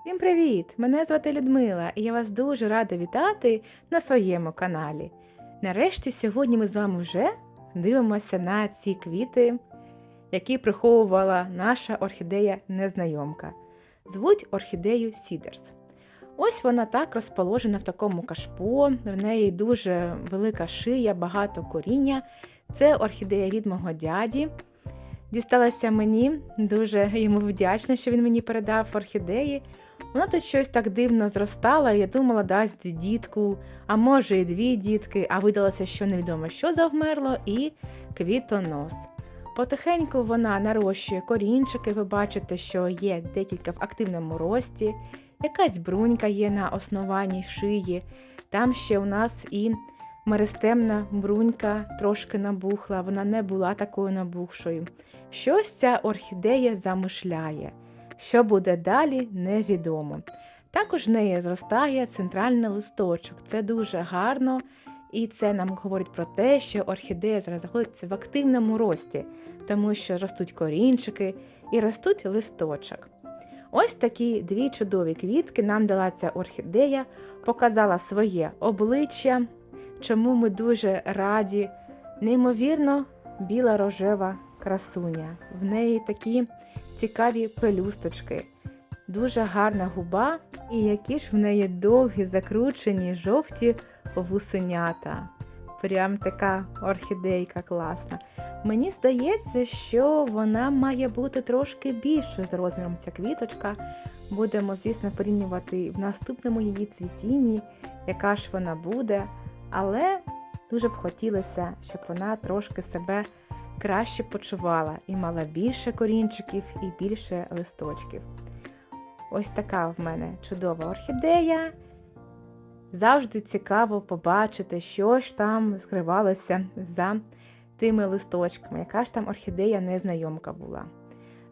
Всім привіт! Мене звати Людмила, і я вас дуже рада вітати на своєму каналі. Нарешті сьогодні ми з вами вже дивимося на ці квіти, які приховувала наша орхідея незнайомка. Звуть орхідею Сідерс. Ось вона так розположена в такому кашпо, в неї дуже велика шия, багато коріння. Це орхідея від мого дяді. Дісталася мені, дуже йому вдячна, що він мені передав орхідеї. Вона тут щось так дивно зростала, і я думала, дасть дітку, а може і дві дітки, а видалося, що невідомо, що завмерло, і квітонос. Потихеньку вона нарощує корінчики, ви бачите, що є декілька в активному рості, якась брунька є на основанні шиї. Там ще у нас і меристемна брунька трошки набухла, вона не була такою набухшою. Щось ця орхідея замишляє. Що буде далі, невідомо. Також в неї зростає центральний листочок. Це дуже гарно, і це нам говорить про те, що орхідея зараз знаходиться в активному рості, тому що ростуть корінчики і ростуть листочок. Ось такі дві чудові квітки нам дала ця орхідея, показала своє обличчя, чому ми дуже раді. Неймовірно, біла рожева красуня. В неї такі цікаві пелюсточки, дуже гарна губа, і які ж в неї довгі, закручені, жовті вусенята. Прям така орхідейка класна. Мені здається, що вона має бути трошки більшою з розміром ця квіточка. Будемо, звісно, порівнювати в наступному її цвітінні, яка ж вона буде. Але дуже б хотілося, щоб вона трошки себе краще почувала і мала більше корінчиків і більше листочків. Ось така в мене чудова орхідея. Завжди цікаво побачити, що ж там скривалося за тими листочками, яка ж там орхідея незнайомка була.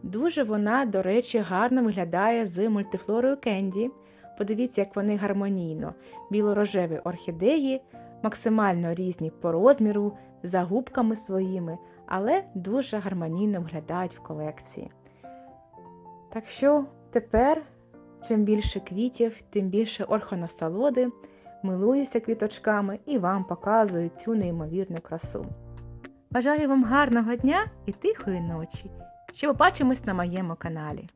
Дуже вона, до речі, гарно виглядає з мультифлорою Кенді. Подивіться, як вони гармонійно. Білорожеві орхідеї, максимально різні по розміру, за губками своїми, але дуже гармонійно виглядають в колекції. Так що тепер, чим більше квітів, тим більше орхонасолоди, милуюся квіточками і вам показую цю неймовірну красу. Бажаю вам гарного дня і тихої ночі. Ще побачимось на моєму каналі.